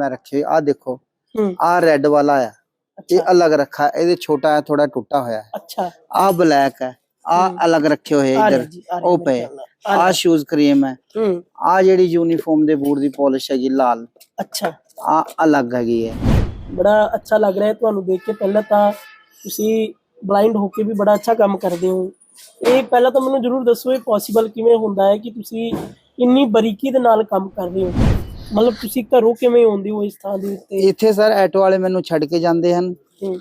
ਮੈਂ ਰੱਖੇ ਆ ਦੇਖੋ ਆ ਰੈੱਡ ਵਾਲਾ ਆ। ਇਹ ਅਲੱਗ ਰੱਖਾ ਇਹਦੇ ਛੋਟਾ ਹੈ ਥੋੜਾ ਟੁੱਟਾ ਹੋਇਆ ਹੈ ਅੱਛਾ। ਆ ਬਲੈਕ ਹੈ। ਆ। ਅਲੱਗ ਰੱਖੇ ਹੋਏ ਇਧਰ। ਉਹ ਪਏ। ਆ। ਸ਼ੂਜ਼ ਕਰੀਮ ਹੈ ਹੂੰ। ਆ ਜਿਹੜੀ ਯੂਨੀਫਾਰਮ ਦੇ ਬੂਟ ਦੀ ਪਾਲਿਸ਼ ਹੈਗੀ ਲਾਲ। ਅੱਛਾ। ਆ ਅਲੱਗ ਹੈਗੀ ਹੈ ਬੜਾ ਅੱਛਾ ਲੱਗ ਰਿਹਾ ਹੈ ਤੁਹਾਨੂੰ ਦੇਖ ਕੇ। ਪਹਿਲਾਂ ਤਾਂ ਤੁਸੀਂ ਬਲਾਈਂਡ ਹੋ ਕੇ ਵੀ ਬੜਾ ਅੱਛਾ ਕੰਮ ਕਰਦੇ ਹੋ। ਇਹ ਪਹਿਲਾਂ ਤਾਂ ਮੈਨੂੰ ਜਰੂਰ ਦੱਸੋ ਇਹ ਪੋਸੀਬਲ ਕਿਵੇਂ ਹੁੰਦਾ ਹੈ ਕਿ ਤੁਸੀਂ ਇੰਨੀ ਬਰੀਕੀ ਦੇ ਨਾਲ ਕੰਮ ਕਰ ਰਹੇ ਹੋ? ਮਤਲਬ ਤੁਸੀਂ ਘਰੋਂ ਕਿਵੇਂ ਆਉਂਦੇ ਹੋ ਇਸ ਥਾਂ ਦੇ ਉੱਤੇ? ਇੱਥੇ ਸਰ ਆਟੋ ਵਾਲੇ ਮੈਨੂੰ ਛੱਡ ਕੇ ਜਾਂਦੇ ਹਨ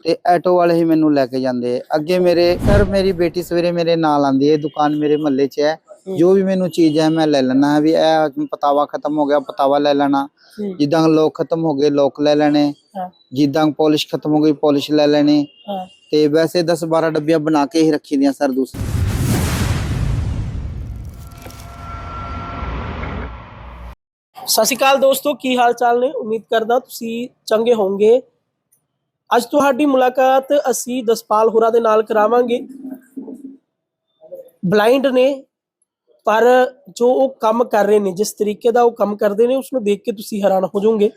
ਤੇ ਆਟੋ ਵਾਲੇ ਹੀ ਮੈਨੂੰ ਲੈ ਕੇ ਜਾਂਦੇ। ਅੱਗੇ ਮੇਰੇ ਸਰ ਮੇਰੀ ਬੇਟੀ ਸਵੇਰੇ ਮੇਰੇ ਨਾਲ ਆਂਦੀ ਹੈ ਦੁਕਾਨ ਮੇਰੇ ਮਹੱਲੇ 'ਚ ਹੈ। ਜੋ ਵੀ ਮੈਨੂੰ ਚੀਜ਼ ਹੈ ਮੈਂ ਲੈ ਲੈਣਾ ਵੀ ਇਹ ਪਤਾਵਾ ਖਤਮ ਹੋ ਗਿਆ ਪਤਾਵਾ ਲੈ ਲੈਣਾ। ਜਿੱਦਾਂ ਲੋਕ ਖਤਮ ਹੋ ਗਏ ਲੋਕ ਲੈ ਲੈਣੇ। ਜਿੱਦਾਂ ਪਾਲਿਸ਼ ਖਤਮ ਹੋ ਗਈ ਪਾਲਿਸ਼ ਲੈ ਲੈਣੀ। ਤੇ ਵੈਸੇ 10 12 ਡੱਬੀਆਂ ਬਣਾ ਕੇ ਹੀ ਰੱਖੀ ਦੀਆਂ ਸਰ ਦੂਸਰੀ ਸਤਿ ਸ਼੍ਰੀ ਅਕਾਲ ਦੋਸਤੋ, ਕੀ ਹਾਲ ਚਾਲ ਨੇ? ਉਮੀਦ ਕਰਦਾ ਤੁਸੀਂ ਚੰਗੇ ਹੋਵੋਗੇ। ਅੱਜ ਤੁਹਾਡੀ ਮੁਲਾਕਾਤ ਅਸੀਂ ਦਸਪਾਲ ਹੋਰਾਂ ਦੇ ਨਾਲ ਕਰਾਵਾਂਗੇ। ਬਲਾਈਂਡ ਨੇ, ਪਰ ਜੋ ਉਹ ਕੰਮ ਕਰ ਰਹੇ ਨੇ, ਜਿਸ ਤਰੀਕੇ ਦਾ ਉਹ ਕੰਮ ਕਰਦੇ ਨੇ ਉਸ ਨੂੰ ਦੇਖ ਕੇ ਤੁਸੀਂ ਹੈਰਾਨ ਹੋ ਜਾਓਗੇ।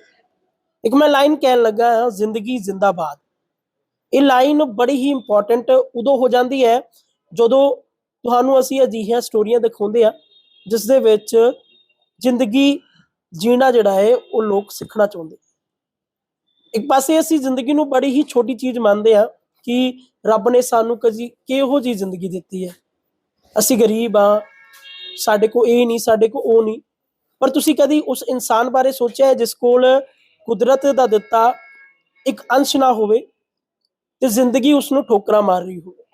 ਇੱਕ ਮੈਂ ਲਾਈਨ ਕਹਿਣ ਲੱਗਾ ਹਾਂ, ਜ਼ਿੰਦਗੀ ਜ਼ਿੰਦਾਬਾਦ। ਇਹ ਲਾਈਨ ਬੜੀ ਹੀ ਇੰਪੋਰਟੈਂਟ ਉਦੋਂ ਹੋ ਜਾਂਦੀ ਹੈ, ਜਦੋਂ ਤੁਹਾਨੂੰ ਅਸੀਂ ਅਜਿਹੀਆਂ ਸਟੋਰੀਆਂ ਦਿਖਾਉਂਦੇ ਆ ਜਿਸ ਦੇ ਵਿੱਚ ਜ਼ਿੰਦਗੀ ਜੀਣਾ ਜਿਹੜਾ ਹੈ, ਉਹ ਲੋਕ ਸਿੱਖਣਾ ਚਾਹੁੰਦੇ। ਇੱਕ ਪਾਸੇ ਅਸੀਂ ਜ਼ਿੰਦਗੀ ਨੂੰ ਬੜੀ ਹੀ ਛੋਟੀ ਚੀਜ਼ ਮੰਨਦੇ ਆ ਕਿ ਰੱਬ ਨੇ ਸਾਨੂੰ ਕਦੀ ਕਿਹੋ ਜੀ ਜ਼ਿੰਦਗੀ ਦਿੱਤੀ ਹੈ। ਅਸੀਂ ਗਰੀਬ ਆ ਸਾਡੇ ਕੋ ਇਹ ਨਹੀਂ, ਸਾਡੇ ਕੋ ਉਹ ਨਹੀਂ। ਪਰ ਤੁਸੀਂ ਕਦੀ ਉਸ ਇਨਸਾਨ ਬਾਰੇ ਸੋਚਿਆ ਹੈ ਜਿਸ ਕੋਲ ਕੁਦਰਤ ਦਾ ਦਿੱਤਾ ਇੱਕ ਅੰਸ਼ ਨਾ ਹੋਵੇ ਤੇ ਜ਼ਿੰਦਗੀ ਉਸ ਨੂੰ ਠੋਕਰਾਂ ਮਾਰ ਰਹੀ ਹੋਵੇ?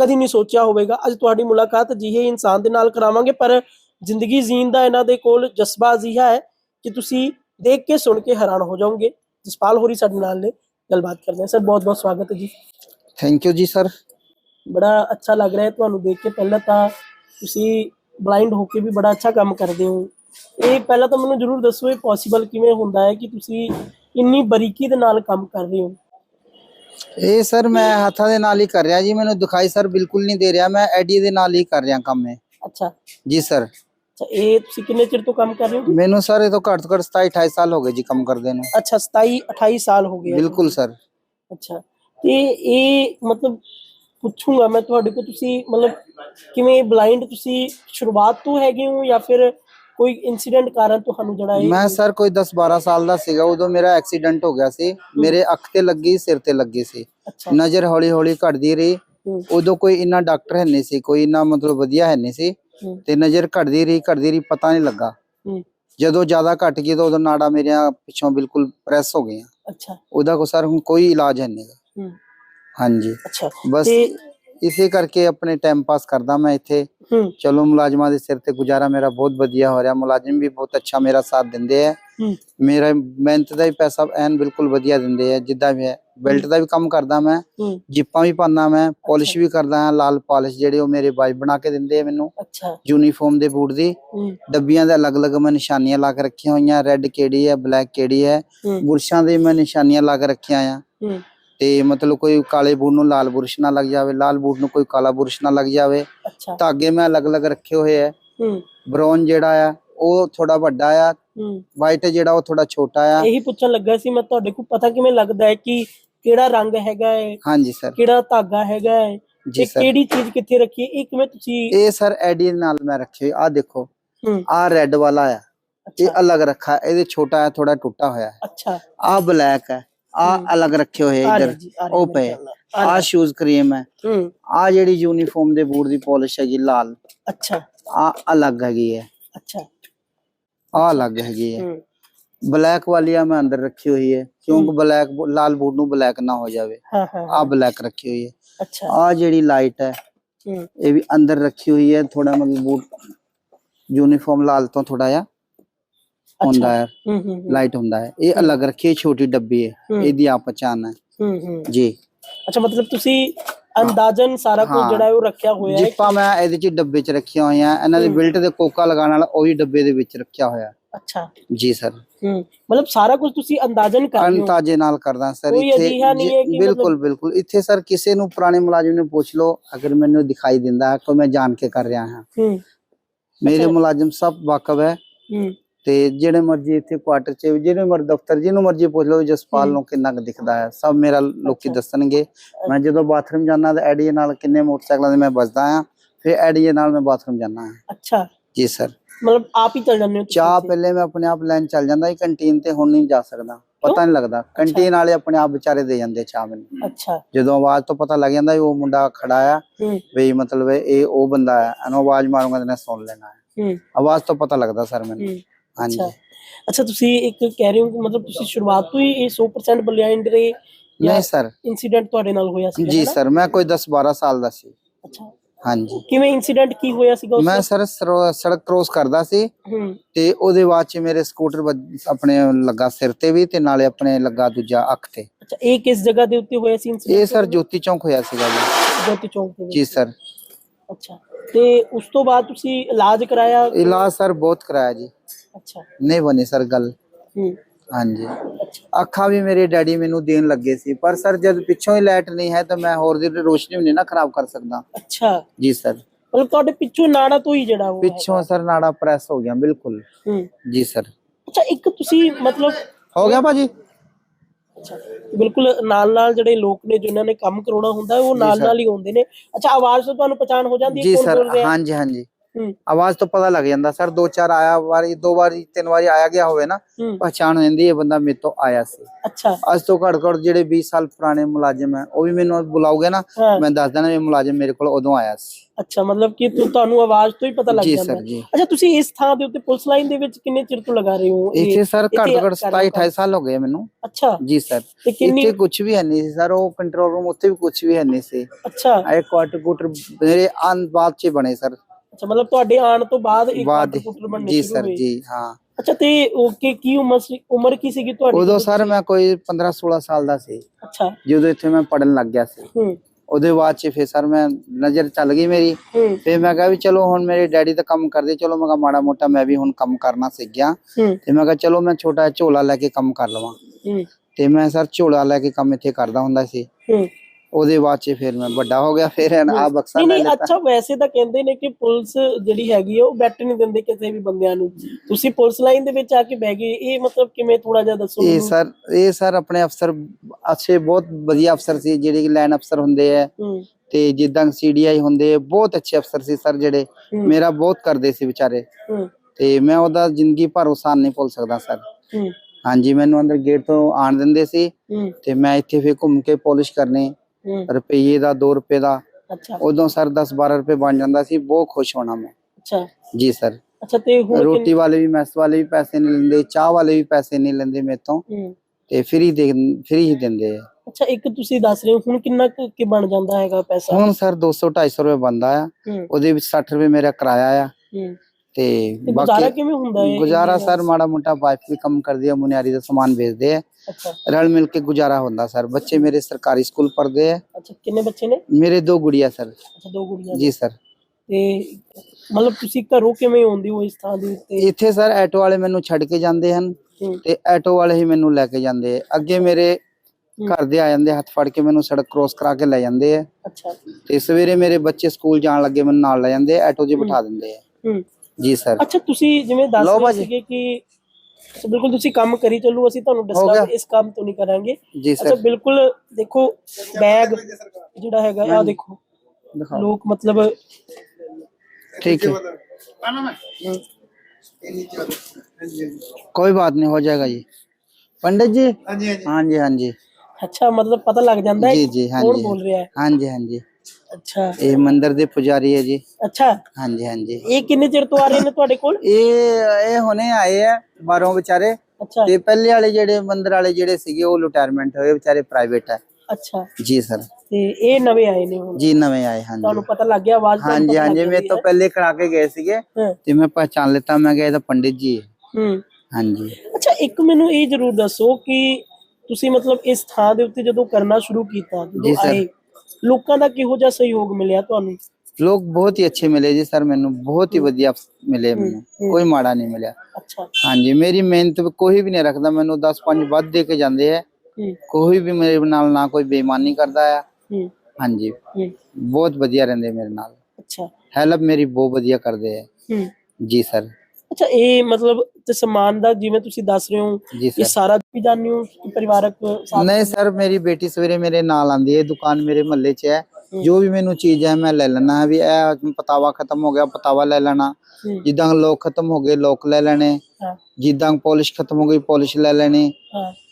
ਕਦੀ ਨਹੀਂ ਸੋਚਿਆ ਹੋਵੇਗਾ। ਅੱਜ ਤੁਹਾਡੀ ਮੁਲਾਕਾਤ ਅਜਿਹੇ ਇਨਸਾਨ ਦੇ ਨਾਲ ਕਰਾਵਾਂਗੇ, ਪਰ ਜ਼ਿੰਦਗੀ ਜੀਣ ਦਾ ਇਹਨਾਂ ਦੇ ਕੋਲ ਜਜ਼ਬਾ ਅਜਿਹਾ ਹੈ ਕਿ ਤੁਸੀਂ ਦੇਖ ਕੇ ਸੁਣ ਕੇ ਹੈਰਾਨ ਹੋ ਜਾਓਗੇ। ਜਸਪਾਲ ਹੋਰੀ ਸਾਡੇ ਨਾਲ ਨੇ। ਗੱਲਬਾਤ ਕਰਦੇ ਹਾਂ। ਸਰ ਬਹੁਤ ਬਹੁਤ ਸਵਾਗਤ ਹੈ ਜੀ। ਥੈਂਕ ਯੂ ਜੀ ਸਰ ਬੜਾ ਅੱਛਾ ਲੱਗ ਰਿਹਾ ਹੈ ਤੁਹਾਨੂੰ ਦੇਖ ਕੇ। ਪਹਿਲਾਂ ਤਾਂ ਤੁਸੀਂ ਬਲਾਈਂਡ ਹੋ ਕੇ ਵੀ ਬੜਾ ਅੱਛਾ ਕੰਮ ਕਰਦੇ ਹੋ। ਇਹ ਪਹਿਲਾਂ ਤਾਂ ਮੈਨੂੰ ਜਰੂਰ ਦੱਸੋ ਇਹ ਪੋਸੀਬਲ ਕਿਵੇਂ ਹੁੰਦਾ ਹੈ ਕਿ ਤੁਸੀਂ ਇੰਨੀ ਬਰੀਕੀ ਦੇ ਨਾਲ ਕੰਮ ਕਰ ਰਹੇ ਹੋ? ਇਹ ਸਰ ਮੈਂ ਹੱਥਾਂ ਦੇ ਨਾਲ ਹੀ ਕਰ ਰਿਹਾ ਜੀ। ਮੈਨੂੰ ਦਿਖਾਈ ਸਰ ਬਿਲਕੁਲ ਨਹੀਂ ਦੇ ਰਿਹਾ। ਮੈਂ ਐਡੀ ਦੇ ਨਾਲ ਹੀ ਕਰ ਰਿਹਾ ਕੰਮ ਇਹ। ਅੱਛਾ। ਜੀ ਸਰ ਅੱਛਾ ਇਹ ਤੁਸੀਂ ਕਿੰਨੇ ਚਿਰ ਤੋਂ ਕੰਮ ਕਰ ਰਹੇ ਹੋ ਮੈਨੂੰ ਸਰ ਇਹ ਤੋਂ ਘੱਟ ਤੋਂ ਘੱਟ 27 28 ਸਾਲ ਹੋ ਗਏ ਜੀ ਕੰਮ ਕਰਦੇ ਨੂੰ ਅੱਛਾ 27 28 ਸਾਲ ਹੋ ਗਏ ਆ। ਬਿਲਕੁਲ ਸਰ ਅੱਛਾ ਤੇ ਇਹ ਮਤਲਬ ਪੁੱਛੂੰਗਾ ਮੈਂ ਤੁਹਾਡੇ ਕੋਲ ਤੁਸੀਂ ਮਤਲਬ ਕਿਵੇਂ ਬਲਾਈਂਡ ਤੁਸੀਂ ਸ਼ੁਰੂਆਤ ਤੋਂ ਹੈਗੇ ਹੋ ਜਾਂ ਫਿਰ ਕੋਈ ਇਨਸੀਡੈਂਟ ਕਾਰਨ ਤੁਹਾਨੂੰ ਜਿਹੜਾ ਇਹ ਮੈਂ ਸਰ ਕੋਈ 10 12 ਸਾਲ ਦਾ ਸੀਗਾ ਉਦੋਂ ਮੇਰਾ ਐਕਸੀਡੈਂਟ ਹੋ ਗਿਆ ਸੀ ਮੇਰੇ ਅੱਖ ਤੇ ਲੱਗੀ ਸਿਰ ਤੇ ਲੱਗੀ ਸੀ ਅੱਛਾ ਨਜ਼ਰ ਹੌਲੀ ਹੌਲੀ ਘਟਦੀ ਰਹੀ ਹੂੰ, ਉਦੋਂ ਕੋਈ ਇੰਨਾ ਡਾਕਟਰ ਹੈ ਨਹੀਂ ਸੀ ਕੋਈ ਇੰਨਾ ਮਤਲਬ ਵਧੀਆ ਹੈ ਨਹੀਂ ਸੀ ਹੂੰ, ਤੇ ਨਜ਼ਰ ਘਟਦੀ ਰਹੀ ਘਟਦੀ ਰਹੀ ਪਤਾ ਨਹੀਂ ਲੱਗਾ। ਜਦੋਂ ਜ਼ਿਆਦਾ ਘਟ ਗਈ ਤਾਂ ਉਦੋਂ ਨਾੜਾ ਮੇਰੀਆਂ ਪਿੱਛੋਂ ਬਿਲਕੁਲ ਪ੍ਰੈਸ ਹੋ ਗਈਆਂ। ਅੱਛਾ। ਉਹਦਾ ਕੋ ਸਰ ਹੁਣ ਕੋਈ ਇਲਾਜ ਹੈ ਨਹੀਂਗਾ ਹਾਂਜੀ। ਅੱਛਾ। ਬਸ ਇਸੇ ਕਰਕੇ ਆਪਣੇ ਟਾਈਮ ਪਾਸ ਕਰਦਾ ਮੈਂ ਇੱਥੇ। ਚਲੋ ਮੁਲਾਜ਼ਮਾਂ ਦੇ ਸਿਰ ਤੇ ਗੁਜ਼ਾਰਾ ਮੇਰਾ ਬਹੁਤ ਵਧੀਆ ਹੋ ਰਿਹਾ। ਮੁਲਾਜ਼ਮ ਵੀ ਬਹੁਤ ਅੱਛਾ ਮੇਰਾ ਸਾਥ ਦਿੰਦੇ ਆ। ਮੇਰਾ ਮਿਹਨਤ ਦਾ ਹੀ ਪੈਸਾ ਐਨ ਬਿਲਕੁਲ ਵਧੀਆ ਦਿੰਦੇ ਆ। ਜਿੱਦਾਂ ਵੀ ਹੈ ਬੈਲਟ ਦਾ ਵੀ ਕੰਮ ਕਰਦਾ ਮੈਂ। ਜਿੱਪਾਂ ਵੀ ਪਾਉਂਦਾ ਮੈਂ ਪਾਲਿਸ਼ ਵੀ ਕਰਦਾ ਹਾਂ। ਲਾਲ ਪਾਲਿਸ਼ ਜਿਹੜੇ ਉਹ ਮੇਰੇ ਬਾਈ ਬਣਾ ਕੇ ਦਿੰਦੇ ਆ ਮੈਨੂੰ। ਅੱਛਾ। ਯੂਨੀਫਾਰਮ ਦੇ ਬੂਟ ਦੀ। ਡੱਬੀਆਂ ਦੇ ਅਲੱਗ-ਅਲੱਗ ਮੈਂ ਨਿਸ਼ਾਨੀਆਂ ਲਾ ਕੇ ਰੱਖੀਆਂ ਹੋਈਆਂ। ਰੈੱਡ ਕਿਹੜੀ ਹੈ ਬਲੈਕ ਕਿਹੜੀ ਹੈ। ਬੁਰਸ਼ਾਂ ਦੇ ਮੈਂ ਨਿਸ਼ਾਨੀਆਂ ਲਾ ਕੇ ਰੱਖੀਆਂ ਆ। ਤੇ ਮਤਲਬ ਕੋਈ ਕਾਲੇ ਬੂਟ ਨੂੰ ਲਾਲ ਬੁਰਸ਼ ਨਾ ਲੱਗ ਜਾਵੇ ਲਾਲ ਬੂਟ ਨੂੰ ਕੋਈ ਕਾਲਾ ਬੁਰਸ਼ ਨਾ ਲੱਗ ਜਾਵੇ। ਅੱਛਾ। ਧਾਗੇ ਮੈਂ ਅਲੱਗ-ਅਲੱਗ ਰੱਖੇ ਹੋਏ ਆ। ਹੂੰ। ਬ੍ਰਾਊਨ ਜਿਹੜਾ ਆ ਉਹ ਥੋੜਾ ਵੱਡਾ ਆ। ਹੂੰ। ਵਾਈਟ ਜਿਹੜਾ ਉਹ ਥੋੜਾ ਛੋਟਾ ਆ। ਇਹੀ ਪੁੱਛਣ ਲੱਗਾ ਸੀ ਮੈਂ ਤੁਹਾਡੇ ਕੋਲ ਪਤਾ ਕਿਵੇਂ ਲੱਗਦਾ ਹੈ ਕਿ ਕਿਹੜਾ ਰੰਗ ਹੈਗਾ ਹੈ? ਹਾਂਜੀ ਸਰ। ਕਿਹੜਾ ਧਾਗਾ ਹੈਗਾ ਹੈ? ਜੀ ਤੇ ਸਰ। ਕਿਹੜੀ ਚੀਜ਼ ਕਿੱਥੇ ਰੱਖੀ ਹੈ? ਇਹ ਕਿਵੇਂ ਤੁਸੀਂ ਇਹ ਸਰ ਐਡੀ ਨਾਲ ਮੈਂ ਰੱਖੇ ਆ ਦੇਖੋ। ਹੂੰ। ਆ ਰੈੱਡ ਵਾਲਾ ਆ। ਇਹ ਅੱਛਾ। ਅਲੱਗ ਰੱਖਾ। ਇਹਦੇ ਛੋਟਾ ਹੈ ਥੋੜਾ ਟੁੱਟਾ ਹੋਇਆ। ਹੈ ਅੱਛਾ। ਆ ਬਲੈਕ ਹੈ ਆ ਹੂੰ। ਅਲੱਗ ਰੱਖੇ ਹੋਏ ਆ ਆ ਇੱਧਰ ਰਹੇ ਜੀ, ਆ ਰਹੇ ਉਹ ਮੇਰੇ ਪਏ ਖਿਆਲ ਨਾਲ, ਆ ਰਹੇ। ਆ ਸ਼ੂਜ਼ ਕਰੀਮ ਹੈ ਹੂੰ ਆ ਜਿਹੜੀ ਯੂਨੀਫਾਰਮ ਦੇ ਬੂਟ ਦੀ ਪਾਲਿਸ਼ ਹੈਗੀ ਲਾਲ ਅੱਛਾ ਆ ਅਲੱਗ ਹੈਗੀ ਹੈ ਅੱਛਾ ਆ ਅਲੱਗ ਹੈਗੀ ਹੈ ਹੂੰ ਬਲੈਕ ਵਾਲੀ ਆ ਮੈਂ ਅੰਦਰ ਰੱਖੀ ਹੋਈ ਹੈ ਕਿਉਂਕਿ ਬਲੈਕ ਲਾਲ ਬੂਟ ਨੂੰ ਬਲੈਕ ਨਾ ਹੋ ਜਾਵੇ ਹਾਂ ਹਾਂ ਆ ਬਲੈਕ ਰੱਖੀ ਹੋਈ ਹੈ ਅੱਛਾ ਆ ਜਿਹੜੀ ਲਾਈਟ ਹੈ ਹੂੰ ਇਹ ਵੀ ਅੰਦਰ ਰੱਖੀ ਹੋਈ ਹੈ ਥੋੜਾ ਮਤਲਬ ਬੂਟ ਯੂਨੀਫਾਰਮ ਲਾਲ ਤੋਂ ਥੋੜਾ ਜਿਹਾ ਹੁੰਦਾ ਹੈ ਹੂੰ ਹੂੰ ਹੂੰ, ਲਾਈਟ ਹੁੰਦਾ ਹੈ। ਇਹ ਅਲੱਗ ਰੱਖੀ ਹੈ ਛੋਟੀ ਡੱਬੀ ਹੈ। ਹੂੰ। ਇਹਦੀ ਆ ਪਛਾਣ ਹੈ। ਹੂੰ ਹੂੰ। ਜੀ। ਅੱਛਾ ਮਤਲਬ ਤੁਸੀਂ ਅੰਦਾਜ਼ਨ ਸਾਰਾ ਕੁਝ ਹਾਂ। ਜਿਹੜਾ ਹੈ ਉਹ ਰੱਖਿਆ ਹੋਇਆ ਹੈ ਜਿੱਪਾਂ ਮੈਂ ਇਹਦੇ ਚ ਡੱਬੇ ਚ ਰੱਖੀਆਂ ਹੋਈਆਂ। ਇਹਨਾਂ ਦੇ। ਬਿਲਟ ਦੇ ਕੋਕਾ ਲਗਾਉਣ ਵਾਲਾ ਉਹ ਵੀ ਡੱਬੇ ਦੇ ਵਿੱਚ ਰੱਖਿਆ ਹੋਇਆ। ਅੱਛਾ। ਜੀ ਸਰ। ਹੂੰ। ਮਤਲਬ ਸਾਰਾ ਕੁਝ ਤੁਸੀਂ ਅੰਦਾਜ਼ਨ ਕਰ ਰਹੇ ਹੋ? ਅੰਤਾਜੇ ਨਾਲ ਕਰਦਾ ਸਰ। ਕੋਈ ਅਜਿਹਾ ਨਹੀਂ ਹੈ ਕਿ ਬਿਲਕੁਲ ਬਿਲਕੁਲ। ਇੱਥੇ ਸਰ ਕਿਸੇ ਨੂੰ ਪੁਰਾਣੇ ਮੁਲਾਜ਼ਮ ਨੂੰ ਪੁੱਛ ਲਓ ਅਗਰ ਮੈਨੂੰ ਦਿਖਾਈ ਦਿੰਦਾ ਹੈ ਤਾਂ ਮੈਂ ਜਾਣ ਕੇ ਕਰ ਰਿਹਾ ਹਾਂ। ਹੂੰ। ਮੇਰੇ ਅੱਛਾ। ਮੁਲਾਜ਼ਮ ਸਭ ਵਾਕਫ ਹੈ। ਹੂੰ। ਤੇ ਜਿਹੜੇ ਮਰਜ਼ੀ ਇੱਥੇ ਕੁਆਟਰ 'ਚ ਜਿਹੜੇ ਮਰ ਦਫ਼ਤਰ ਜਿਹਨੂੰ ਮਰਜ਼ੀ ਪੁੱਛ ਲਓ ਜਸਪਾਲ। ਨੂੰ ਕਿੰਨਾ ਕੁ ਦਿਖਦਾ ਹੈ। ਸਭ ਮੇਰਾ ਲੋਕੀ। ਦੱਸਣਗੇ। ਮੈਂ ਜਦੋਂ ਬਾਥਰੂਮ ਜਾਂਦਾ ਤਾਂ ਐਡੀਏ ਨਾਲ ਕਿੰਨੇ ਮੋਟਰਸਾਈਕਲਾਂ ਦੇ ਮੈਂ ਵੱਜਦਾ ਆ ਫਿਰ ਐਡੀਏ ਨਾਲ ਮੈਂ ਬਾਥਰੂਮ ਜਾਂਦਾ ਹਾਂ। ਅੱਛਾ। ਜੀ ਸਰ। ਮਤਲਬ ਆਪ ਹੀ ਚੱਲ ਜਾਂਦੇ ਹੋ ਚਾਹ? ਪਹਿਲੇ ਮੈਂ ਆਪਣੇ ਆਪ ਲੈਣ ਚੱਲ ਜਾਂਦਾ ਸੀ ਕੰਟੀਨ ਤੇ ਹੁਣ ਨਹੀਂ ਜਾ ਸਕਦਾ। ਪਤਾ ਨਹੀਂ ਲੱਗਦਾ। ਕੰਟੀਨ ਵਾਲੇ ਆਪਣੇ ਆਪ ਵਿਚਾਰੇ ਦੇ ਜਾਂਦੇ ਚਾਹ ਮੈਨੂੰ। ਅੱਛਾ। ਜਦੋਂ ਆਵਾਜ਼ ਤੋਂ ਪਤਾ ਲੱਗ ਜਾਂਦਾ ਉਹ ਮੁੰਡਾ ਖੜਾ ਆ ਵੀ ਮਤਲਬ ਇਹ ਉਹ ਬੰਦਾ ਹੈ। ਇਹਨੂੰ ਆਵਾਜ਼ ਮਾਰੂੰਗਾ ਤੇ ਸੁਣ ਲੈਣਾ ਹੈ। ਆਵਾਜ਼ ਤੋਂ ਪਤਾ ਲੱਗਦਾ ਸਰ ਮੈਨੂੰ। ਹਾਂਜੀ। ਅੱਛਾ। ਤੁਸੀਂ ਇੱਕ ਕਹਿ ਰਹੇ ਹੋ ਕਿ ਮਤਲਬ ਤੁਸੀਂ ਸ਼ੁਰੂਆਤ ਤੋਂ ਹੀ ਇਹ 100% ਬਲਿਆਇੰਡ ਰਹੇ ਨਹੀਂ ਸਰ। ਇਨਸੀਡੈਂਟ ਤੁਹਾਡੇ ਨਾਲ ਹੋਇਆ ਸੀ ਜੀ ਸਰ ਮੈਂ ਕੋਈ 10 12 ਸਾਲ ਦਾ ਸੀ। ਅੱਛਾ। ਹਾਂਜੀ। ਕਿਵੇਂ ਇਨਸੀਡੈਂਟ ਕੀ ਹੋਇਆ ਸੀਗਾ ਮੈਂ? ਸਰ ਸੜਕ ਕ੍ਰੋਸ ਕਰਦਾ ਸੀ ਤੇ ਉਹਦੇ ਬਾਅਦ ਚ ਮੇਰੇ ਸਕੂਟਰ ਆਪਣੇ ਲੱਗਾ ਸਿਰ ਤੇ ਵੀ ਤੇ ਨਾਲੇ ਆਪਣੇ ਲੱਗਾ ਦੂਜਾ ਅੱਖ ਤੇ। ਅੱਛਾ ਇਹ ਕਿਸ ਜਗ੍ਹਾ ਦੇ ਉੱਤੇ ਹੋਇਆ ਸੀ incident? ਇਹ ਸਰ ਜੋਤੀ ਚੌਂਕ ਹੋਇਆ ਸੀਗਾ ਜੀ। ਜੋਤੀ ਚੌਂਕ ਦੇ ਜੀ ਸਰ। ਅੱਛਾ। ਤੇ ਉਸ ਤੋਂ ਬਾਅਦ ਤੁਸੀਂ ਇਲਾਜ ਕਰਾਇਆ? ਇਲਾਜ ਸਰ ਬਹੁਤ ਕਰਾਇਆ ਜੀ। ਅੱਛਾ। ਨਹੀਂ ਬਣੀ ਸਰ ਗੱਲ। ਹੂੰ। ਹਾਂਜੀ। ਅੱਖਾਂ ਵੀ ਮੇਰੇ ਡੈਡੀ ਮੈਨੂੰ ਦੇਣ ਲੱਗੇ ਸੀ ਪਰ ਸਰ ਜਦ ਪਿੱਛੋਂ ਹੀ ਲਾਈਟ ਨਹੀਂ ਹੈ ਤਾਂ ਮੈਂ ਹੋਰ ਦੀ ਰੋਸ਼ਨੀ ਵੀ ਨਹੀਂ ਨਾ ਖਰਾਬ ਕਰ ਸਕਦਾ। ਅੱਛਾ। ਜੀ ਸਰ। ਮਤਲਬ ਤੁਹਾਡੇ ਪਿੱਛੋਂ ਨਾੜਾ ਤੋਂ ਹੀ ਜਿਹੜਾ ਉਹ ਪਿੱਛੋਂ ਸਰ ਨਾੜਾ ਪ੍ਰੈਸ ਹੋ ਗਿਆ ਬਿਲਕੁਲ। ਹੂੰ। ਜੀ ਸਰ। ਅੱਛਾ ਇੱਕ ਤੁਸੀਂ ਮਤਲਬ ਹੋ ਗਿਆ ਭਾਜੀ? ਅੱਛਾ ਬਿਲਕੁਲ ਨਾਲ ਨਾਲ ਜਿਹੜੇ ਲੋਕ ਨੇ ਜਿਨ੍ਹਾਂ ਨੇ ਕੰਮ ਕਰਾਉਣਾ ਹੁੰਦਾ ਉਹ ਨਾਲ ਨਾਲ ਹੀ ਆਉਂਦੇ ਨੇ। ਅੱਛਾ ਆਵਾਜ਼ ਤੋਂ ਤੁਹਾਨੂੰ ਪਛਾਣ ਹੋ ਜਾਂਦੀ ਹੈ ਜੀ ਸਰ ਹਾਂਜੀ ਹਾਂਜੀ। ਆਵਾਜ਼ ਤੋਂ ਪਤਾ ਲੱਗ ਜਾਂਦਾ ਸਰ ਦੋ ਚਾਰ ਆਇਆ ਵਾਰੀ ਦੋ ਵਾਰੀ ਤਿੰਨ ਵਾਰੀ ਆਇਆ ਗਿਆ ਹੋਵੇ ਨਾ ਪਛਾਣ ਹੋ ਜਾਂਦੀ ਇਹ ਬੰਦਾ ਮੇਰੇ ਤੋਂ ਆਇਆ ਸੀ। ਅੱਛਾ। ਅੱਜ ਤੋਂ ਘੱਟ ਘੱਟ ਜਿਹੜੇ 20 ਸਾਲ ਪੁਰਾਣੇ ਮੁਲਾਜ਼ਮ ਹੈ ਉਹ ਵੀ ਮੈਨੂੰ ਬੁਲਾਓਗੇ ਨਾ ਮੈਂ ਦੱਸ ਦੇਣਾ ਇਹ ਮੁਲਾਜ਼ਮ ਮੇਰੇ ਕੋਲ ਉਦੋਂ ਆਇਆ ਸੀ। ਅੱਛਾ ਮਤਲਬ ਕਿ ਤੁਹਾਨੂੰ ਆਵਾਜ਼ ਤੋਂ ਹੀ ਪਤਾ ਲੱਗ ਜਾਂਦਾ। ਅੱਛਾ ਤੁਸੀਂ ਇਸ ਥਾਂ ਦੇ ਉੱਤੇ ਪੁਲਿਸ ਲਾਈਨ ਦੇ ਵਿੱਚ ਕਿੰਨੇ ਚਿਰ ਤੋਂ ਲਗਾ ਰਹੇ ਹੋ? ਇੱਥੇ ਸਰ ਘੱਟ ਘੱਟ ਕਰ 27 ਰਹੇ 28 ਸਾਲ ਹੋ ਗਏ ਮੈਨੂੰ। ਅੱਛਾ। ਜੀ ਸਰ ਇੱਥੇ ਕੁਝ ਵੀ ਹੈ ਨਹੀਂ ਸੀ ਸਰ ਉਹ ਕੰਟਰੋਲ ਰੂਮ ਉੱਥੇ ਵੀ ਕੁਝ ਵੀ ਹੈ ਨਹੀਂ ਸੀ। ਅੱਛਾ। ਇਹ ਕੁਆਟਰ ਕੁਟਰ ਮੇਰੇ ਆਨ ਬਾਅਦ ਚ ਬਣੇ ਸਰ। ਅੱਛਾ ਮਤਲਬ ਤੁਹਾਡੇ ਆਉਣ ਤੋਂ ਬਾਅਦ ਇੱਕ ਬਾਅਦ ਪੁੱਟਰ ਬਣਨੇ ਜੀ ਸ਼ੁਰੂ ਸਰ ਹੋਏ ਜੀ ਹਾਂ। ਅੱਛਾ ਤੇ ਉਹ ਕੀ ਕੀ ਉਮਰ ਸੀ ਉਮਰ ਕੀ ਸੀਗੀ ਤੁਹਾਡੀ ਉਦੋਂ ਸਰ ਮੈਂ ਕੋਈ 15 16 ਸਾਲ ਦਾ ਸੀ। ਅੱਛਾ। ਜਦੋਂ ਇੱਥੇ ਮੈਂ ਪੜਨ ਲੱਗ ਗਿਆ ਸੀ। ਹੂੰ। ਉਹਦੇ ਬਾਅਦ ਚ ਫਿਰ ਸਰ ਮੈਂ ਨਜ਼ਰ ਚੱਲ ਗਈ ਮੇਰੀ। ਹੂੰ। ਫਿਰ ਮੈਂ ਕਿਹਾ ਵੀ ਚਲੋ ਹੁਣ ਮੇਰੇ ਡੈਡੀ ਤਾਂ ਕੰਮ ਕਰਦੇ ਚਲੋ ਮੈਂ ਕਿਹਾ ਮਾੜਾ ਮੋਟਾ ਮੈਂ ਵੀ ਹੁਣ ਕੰਮ ਕਰਨਾ ਸਿੱਖ ਗਿਆ। ਹੂੰ। ਤੇ ਮੈਂ ਕਿਹਾ ਚਲੋ ਮੈਂ ਛੋਟਾ ਜਿਹਾ ਝੋਲਾ ਲੈ ਕੇ ਕੰਮ ਕਰ ਲਵਾਂ। ਹੂੰ। ਤੇ ਮੈਂ ਸਰ ਝੋਲਾ ਲੈ ਕੇ ਕੰਮ ਇੱਥੇ ਕਰਦਾ ਹੁੰਦਾ ਸੀ। ਹੂੰ। ਉਹਦੇ ਬਾਅਦ ਚ ਫਿਰ ਮੈਂ ਵੱਡਾ ਹੋ ਗਿਆ ਫਿਰ ਆ ਬਕਸਾ ਲੈ ਨਹੀਂ ਲਿੱਤਾ। ਅੱਛਾ ਵੈਸੇ ਤਾਂ ਕਹਿੰਦੇ ਨੇ ਕਿ ਪੁਲਿਸ ਜਿਹੜੀ ਹੈਗੀ ਆ ਉਹ ਬੈਠ ਨਹੀਂ ਦਿੰਦੇ ਕਿਸੇ ਵੀ ਬੰਦਿਆਂ ਨੂੰ। ਤੁਸੀਂ ਪੁਲਿਸ ਲਾਈਨ ਦੇ ਵਿੱਚ ਆ ਕੇ ਬਹਿ ਗਏ ਇਹ ਮਤਲਬ ਕਿਵੇਂ ਥੋੜਾ ਜਿਹਾ ਦੱਸੋ ਇਹ ਮੈਨੂੰ। ਸਰ ਇਹ ਸਰ ਆਪਣੇ ਅਫਸਰ ਅੱਛੇ ਬਹੁਤ ਵਧੀਆ ਅਫਸਰ ਸੀ ਜਿਹੜੇ ਕਿ ਲਾਈਨ ਅਫਸਰ ਹੁੰਦੇ ਆ। ਹੂੰ। ਤੇ ਜਿੱਦਾਂ ਸੀਡੀਆਈ ਹੁੰਦੇ ਆ, ਬਹੁਤ ਅੱਛੇ ਅਫਸਰ ਸੀ ਸਰ ਜਿਹੜੇ। ਹੂੰ, ਮੇਰਾ ਬਹੁਤ ਕਰਦੇ ਸੀ ਵਿਚਾਰੇ। ਹੂੰ। ਤੇ ਮੈਂ ਉਹਦਾ ਜ਼ਿੰਦਗੀ ਭਰ ਉਸਾਨ ਨਹੀਂ ਭੁੱਲ ਸਕਦਾ ਸਰ। ਹੂੰ। ਹਾਂਜੀ ਮੈਨੂੰ ਅੰਦਰ ਗੇਟ ਤੋਂ ਆਣ ਦਿੰਦੇ ਸੀ। ਹੂੰ। ਤੇ ਮੈਂ ਇੱਥੇ ਫਿਰ ਘੁੰਮ ਕੇ ਪਾਲਿਸ਼ ਕਰਨੀ। ਹੂੰ। ਰੁਪਈਏ ਦਾ 2 ਰੁਪਏ ਦਾ। ਅੱਛਾ। ਉਦੋਂ ਸਰ 10 12 ਰੁਪਏ ਬਣ ਜਾਂਦਾ ਸੀ ਬਹੁਤ ਖੁਸ਼ ਹੋਣਾ ਮੈਂ। ਅੱਛਾ। ਜੀ ਸਰ। ਅੱਛਾ ਤੇ ਹੁਣ ਰੋਟੀ ਵਾਲੇ ਵੀ ਮੈਸ ਵਾਲੇ ਵੀ ਪੈਸੇ ਨਹੀਂ ਲੈਂਦੇ ਚਾਹ ਵਾਲੇ ਵੀ ਪੈਸੇ ਨਹੀਂ ਲੈਂਦੇ ਮੇਰੇ ਤੋਂ। ਤੇ ਫ੍ਰੀ ਦੇ ਫ੍ਰੀ ਹੀ ਦਿੰਦੇ ਆ। ਅੱਛਾ ਇੱਕ ਤੁਸੀਂ ਦੱਸ ਰਹੇ ਹੋ ਹੁਣ ਕਿੰਨਾ ਕੁ ਬਣ ਜਾਂਦਾ ਹੈਗਾ ਪੈਸਾ? ਹੁਣ ਸਰ 200 250 ਰੁਪਏ ਬੰਦਾ ਆ। ਉਹਦੇ ਵਿੱਚ 60 ਰੁਪਏ ਮੇਰਾ ਕਿਰਾਇਆ ਆ। ਤੇ ਤੇ ਗੁਜ਼ਾਰਾ ਬਾਕੀ ਕਿਵੇਂ ਹੁੰਦਾ ਹੈ? ਗੁਜ਼ਾਰਾ ਸਰ ਮਾੜਾ ਮੋਟਾ ਵਾਈਫ ਵੀ ਕੰਮ ਕਰਦੀ ਆ ਮੁਨਿਆਰੀ ਦਾ ਸਮਾਨ ਵੇਚਦੇ ਆ। ਰਲ ਮਿਲ ਕੇ ਗੁਜ਼ਾਰਾ ਹੁੰਦਾ ਸਰ। ਬੱਚੇ ਮੇਰੇ ਸਰਕਾਰੀ ਸਕੂਲ ਪੜ੍ਹਦੇ ਆ। ਅੱਛਾ ਕਿੰਨੇ ਬੱਚੇ ਨੇ? ਮੇਰੇ ਦੋ ਗੁੜੀਆ ਸਰ। ਅੱਛਾ ਦੋ ਗੁੜੀਆਂ ਜੀ ਸਰ। ਤੇ ਮਤਲਬ ਤੁਸੀਂ ਘਰੋਂ ਕਿਵੇਂ ਆਉਂਦੇ ਹੋ ਇਸ ਥਾਂ ਦੇ ਉੱਤੇ? ਇੱਥੇ ਸਰ ਆਟੋ ਵਾਲੇ ਮੈਨੂੰ ਛੱਡ ਕੇ ਜਾਂਦੇ ਹਨ ਤੇ ਆਟੋ ਵਾਲੇ ਹੀ ਮੈਨੂੰ ਲੈ ਕੇ ਜਾਂਦੇ ਆ। ਅੱਗੇ ਮੇਰੇ। ਘਰ ਦੇ ਆ ਜਾਂਦੇ ਹੱਥ ਫੜ ਕੇ ਮੈਨੂੰ ਸੜਕ ਕ੍ਰੋਸ ਕਰਾ ਕੇ ਲੈ ਜਾਂਦੇ ਆ। ਅੱਛਾ। ਤੇ ਸਵੇਰੇ ਮੇਰੇ ਬੱਚੇ ਸਕੂਲ ਜਾਣ ਲੱਗੇ ਮੈਨੂੰ ਨਾਲ ਲੈ ਜਾਂਦੇ ਆਟੋ 'ਚ ਬਿਠਾ ਦਿੰਦੇ ਆ। ਹੂੰ ਜੀ ਸਰ। ਅੱਛਾ ਤੁਸੀਂ ਜਿਵੇਂ ਦੱਸ ਰਹੇ। ਸੀਗੇ ਕਿ ਅੱਛਾ, ਬਿਲਕੁਲ ਤੁਸੀਂ ਕੰਮ ਕਰੀ ਚੱਲੋ ਅਸੀਂ ਤੁਹਾਨੂੰ ਹੋ ਗਿਆ। ਡਿਸਟਰਬ ਇਸ ਕੰਮ ਤੋਂ ਨਹੀਂ ਕਰਾਂਗੇ ਜੀ ਅੱਛਾ ਸਰ ਬਿਲਕੁਲ ਦੇਖੋ ਬੈਗ ਜਿਹੜਾ ਹੈਗਾ ਆ ਦੇਖੋ ਦਿਖਾਓ ਲੋਕ ਮਤਲਬ ठीक है कोई बात नहीं हो जाएगा जी पंडित जी हाँ जी हाँ जी हाँ जी ਅੱਛਾ ਮਤਲਬ ਪਤਾ ਲੱਗ ਜਾਂਦਾ ਹੈ जी जी हाँ ਕੌਣ जी ਬੋਲ ਰਿਹਾ ਹੈ हाँ जी हाँ जी ਅੱਛਾ ये मंदिर दे पुजारी है जी ਅੱਛਾ हाँ जी हाँ जी ਇਹ ਕਿੰਨੇ ਚਿਰ ਤੋਂ ਆ ਰਹੇ ਨੇ ਤੁਹਾਡੇ ਕੋਲ ਇਹ ਇਹ ਹੁਣੇ ਆਏ ਆ ਬਾਹਰੋਂ ਵਿਚਾਰੇ। ਅੱਛਾ। ਤੇ ਪਹਿਲੇ ਵਾਲੇ ਜਿਹੜੇ ਮੰਦਰ ਵਾਲੇ ਜਿਹੜੇ ਸੀਗੇ ਉਹ ਰਿਟਾਇਰਮੈਂਟ ਹੋਏ ਵਿਚਾਰੇ ਪ੍ਰਾਈਵੇਟ ਹੈ। ਅੱਛਾ। ਜੀ ਸਰ ਤੇ ਇਹ ਨਵੇਂ ਆਏ ਨੇ ਹੁਣ? ਜੀ ਨਵੇਂ ਆਏ ਹਾਂਜੀ। ਤੁਹਾਨੂੰ ਪਤਾ ਲੱਗ ਗਿਆ ਆਵਾਜ਼ ਹਾਂਜੀ ਹਾਂਜੀ ਮੈਂ ਤਾਂ ਪਹਿਲੇ ਕਰਾ ਕੇ ਗਏ ਸੀਗੇ। ਤੇ ਮੈਂ ਪਛਾਣ ਲਿੱਤਾ ਮੈਂ ਕਿਹਾ ਇਹ ਤਾਂ ਪੰਡਿਤ ਜੀ ਹੂੰ। ਹਾਂਜੀ। ਅੱਛਾ ਇੱਕ ਮੈਨੂੰ ਇਹ ਜ਼ਰੂਰ ਦੱਸੋ ਕਿ ਤੁਸੀਂ ਮਤਲਬ ਇਸ ਥਾਂ ਦੇ ਉੱਤੇ ਜਦੋਂ ਕਰਨਾ ਸ਼ੁਰੂ ਕੀਤਾ ਜਦੋਂ ਆਏ ਲੋਕਾਂ ਦਾ ਕਿਹੋ ਜਿਹਾ ਸਹਿਯੋਗ ਮਿਲਿਆ ਤੁਹਾਨੂੰ? ਲੋਕ ਬਹੁਤ ਹੀ ਅੱਛੇ ਮਿਲੇ ਜੀ ਸਰ ਮੈਨੂੰ ਬਹੁਤ ਹੀ ਵਧੀਆ ਮਿਲੇ ਮੈਨੂੰ। ਕੋਈ ਮਾੜਾ ਨਹੀਂ ਮਿਲਿਆ। ਅੱਛਾ ਹਾਂਜੀ ਮੇਰੀ ਮਿਹਨਤ ਕੋਈ ਵੀ ਨਹੀਂ ਰੱਖਦਾ ਮੈਨੂੰ 10 5 ਵੱਧ ਦੇ ਕੇ ਜਾਂਦੇ ਆ। ਕੋਈ ਵੀ ਮੇਰੇ ਨਾਲ ਨਾ ਕੋਈ ਬੇਈਮਾਨੀ ਕਰਦਾ ਆ। ਹਾਂਜੀ। ਬਹੁਤ ਵਧੀਆ ਰਹਿੰਦੇ ਮੇਰੇ ਨਾਲ। ਅੱਛਾ। ਹੈਲਪ ਮੇਰੀ ਬਹੁਤ ਵਧੀਆ ਕਰਦੇ ਆ। ਜੀ ਸਰ। ਅੱਛਾ ਇਹ ਮਤਲਬ ਤੇ ਸਮਾਨ ਦਾ ਜਿਵੇਂ ਤੁਸੀਂ ਦੱਸ ਰਹੇ ਹੋ ਇਹ ਸਰ। ਵੀ ਜਾਣਦੇ ਹੋ ਪਰਿਵਾਰਕ ਨਹੀਂ ਸਰ ਮੇਰੀ ਬੇਟੀ ਸਵੇਰੇ ਮੇਰੇ ਨਾਲ ਆਂਦੀ ਹੈ ਦੁਕਾਨ ਮੇਰੇ ਮਹੱਲੇ 'ਚ ਹੈ। ਜੋ ਵੀ ਮੈਨੂੰ ਚੀਜ਼ ਹੈ ਮੈਂ ਲੈ ਲੈਣਾ ਵੀ ਇਹ ਪਤਾਵਾ ਖਤਮ ਹੋ ਗਿਆ ਪਤਾਵਾ ਲੈ ਲੈਣਾ। ਜਿੱਦਾਂ ਲੋਕ ਖਤਮ ਹੋ ਗਏ ਲੋਕ ਲੈ ਲੈਣੇ। ਜਿੱਦਾਂ ਪਾਲਿਸ਼ ਖਤਮ ਹੋ ਗਈ ਪਾਲਿਸ਼ ਲੈ ਲੈਣੀ।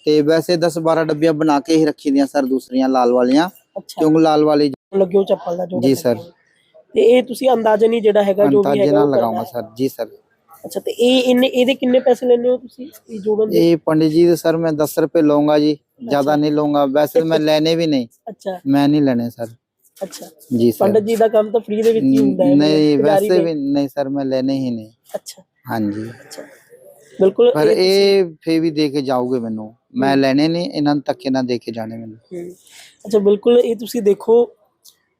ਤੇ ਵੈਸੇ 10 12 ਡੱਬੀਆਂ ਬਣਾ ਕੇ ਹੀ ਰੱਖੀ ਦੀਆਂ ਸਰ ਦੂਸਰੀਆਂ ਲਾਲ ਵਾਲੀਆਂ। ਕਿਉਂਕਿ ਲਾਲ ਵਾਲੀ ਲੱਗਿਓ ਚੱਪਲ ਦਾ ਜੋ ਜੀ ਸਰ। ਤੇ ਇਹ ਤੁਸੀਂ ਅੰਦਾਜ਼ਾ ਨਹੀਂ ਜਿਹੜਾ ਹੈਗਾ ਜੋ ਵੀ ਹੈਗਾ ਲਗਾਉਂਗਾ ਸਰ। ਜੀ ਸਰ। ਅੱਛਾ ਤੇ ਇਹ ਇਹਨੇ ਇਹਦੇ ਕਿੰਨੇ ਪੈਸੇ ਲੈਣੇ ਹੋ ਤੁਸੀਂ? ਇਹ ਜੋੜਨ ਦੇ? ਇਹ ਪੰਡਿਤ ਜੀ ਦੇ ਸਰ ਮੈਂ 10 ਰੁਪਏ ਲਵਾਂਗਾ ਜੀ। ਜ਼ਿਆਦਾ ਨਹੀਂ ਲਵਾਂਗਾ ਵੈਸੇ ਮੈਂ ਲੈਣੇ ਵੀ ਨਹੀਂ। ਅੱਛਾ। ਮੈਂ ਨਹੀਂ ਲੈਣੇ ਸਰ। ਅੱਛਾ। ਜੀ ਸਰ। ਪੰਡਤ ਜੀ ਦਾ ਕੰਮ ਤਾਂ ਫ੍ਰੀ ਦੇ ਵਿੱਚ ਹੀ ਹੁੰਦਾ ਹੈ ਨਹੀਂ ਵੈਸੇ ਵੀ ਨਹੀਂ ਸਰ ਮੈਂ ਲੈਣੇ ਹੀ ਨੇ। ਅੱਛਾ। ਹਾਂਜੀ। ਅੱਛਾ। ਬਿਲਕੁਲ ਪਰ ਇਹ ਫੇ ਵੀ ਦੇ ਕੇ ਜਾਓਗੇ ਮੈਨੂੰ। ਮੈਂ ਲੈਣੇ ਨੇ ਇਹਨਾਂ ਨੂੰ ਤੱਕੇ ਦੇ ਕੇ ਜਾਣੇ ਮੈਨੂੰ। ਅੱਛਾ ਬਿਲਕੁਲ ਇਹ ਤੁਸੀਂ ਦੇਖੋ